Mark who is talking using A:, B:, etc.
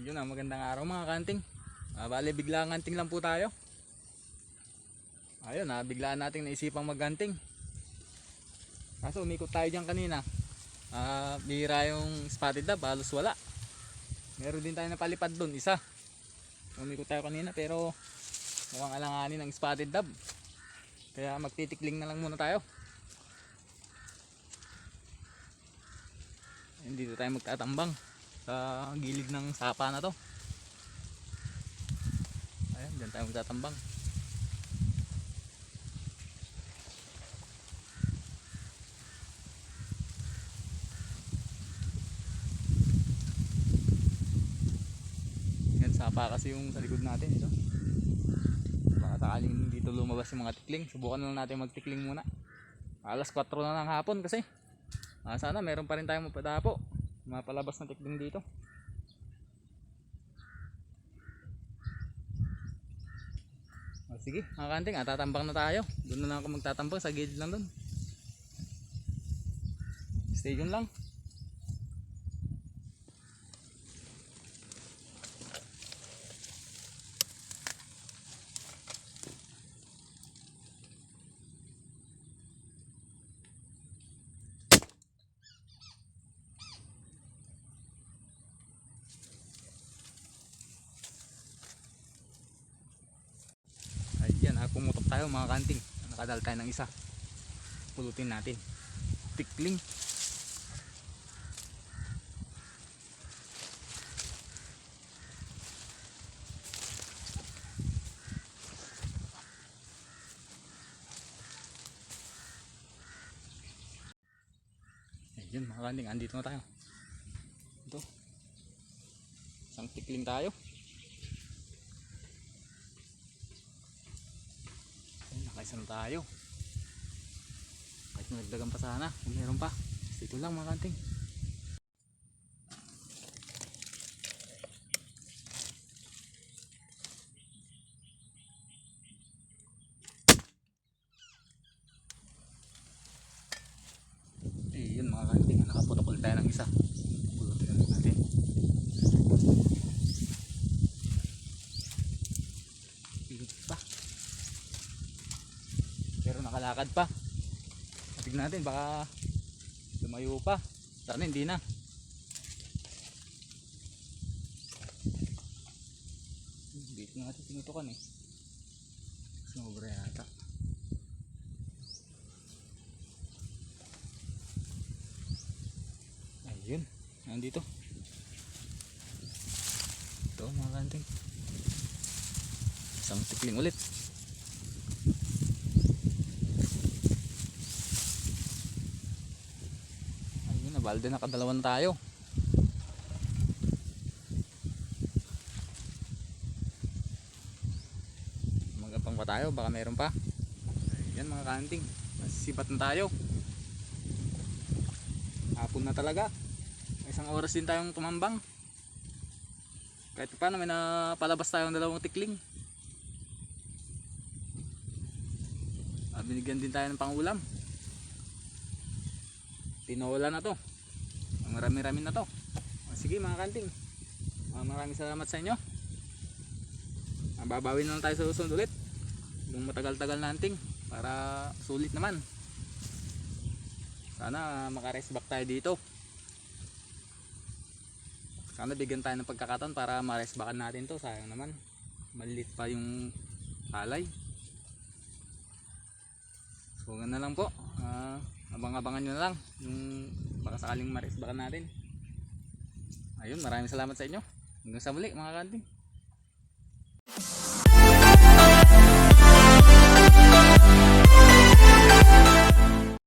A: Yun na, magandang araw mga kanting. Ah, bale, biglang anting lang po tayo. Ayun na, biglaan nating naisipang magganting. Kaso umikot tayo dyan kanina. Ah, bihira yung spotted dab, halos wala. Meron din tayo napalipad doon, isa. Umikot tayo kanina pero mukhang alanganin ang spotted dab. Kaya magtitikling na lang muna tayo. Dito tayo magtatambang sa gilid ng sapa na to. Ayan, dyan tayo magtatambang. Yan, sapa kasi yung sa likod natin. Ito. Baka dito lumabas yung mga tikling. Subukan na lang natin magtikling muna. Alas 4 na ng hapon kasi. Ah, sana meron pa rin tayong mapadapo. Mapalabas na tikling dito. Oh, sige, mga kanting, ah, tatambang na tayo. Doon na lang ako magtatambang sa gilid lang doon. Stay tuned lang. Ayan, ah, pumutok tayo mga kanting. Nakadal tayo ng isa. Pulutin natin. Tikling. Ayan mga kanting, andito na tayo. Ito. Isang tikling tayo. Nakaisa na tayo. Kahit nagdagan pa sana, kung meron pa. Dito lang mga kanting. Ayun mga kanting, nakaputok tayo ng isa. Pulutin na lang natin. Pilit pa. Nakalakad pa. Tignan natin baka lumayo pa. Sana hindi na. Dito natin tinutukan eh. Sobra yata. Ayun. Nandito. Ito mga kanting. Isang tikling ulit. Ayun, nabalde nakadalawan tayo. Magapang pa tayo, baka meron pa. Ayan mga kanting, masisipat na tayo. Hapon na talaga. Isang oras din tayong tumambang. Kahit paano may napalabas tayong dalawang tikling. Binigyan din tayo ng pangulam. Tinola na to. Ang Marami-rami na to. O, sige mga kanting. Ah, maraming salamat sa inyo. Ah, babawin na lang tayo sa susunod ulit. Yung matagal-tagal na hunting para sulit naman. Sana makarest back tayo dito. Sana bigyan tayo ng pagkakataon para ma-rest backan natin to. Sayang naman. Maliit pa yung palay. So ganun na lang po. Abang-abangan nyo na lang yung baka sakaling ma-rest backan natin. Ayun, maraming salamat sa inyo. Hanggang sa muli mga kanting.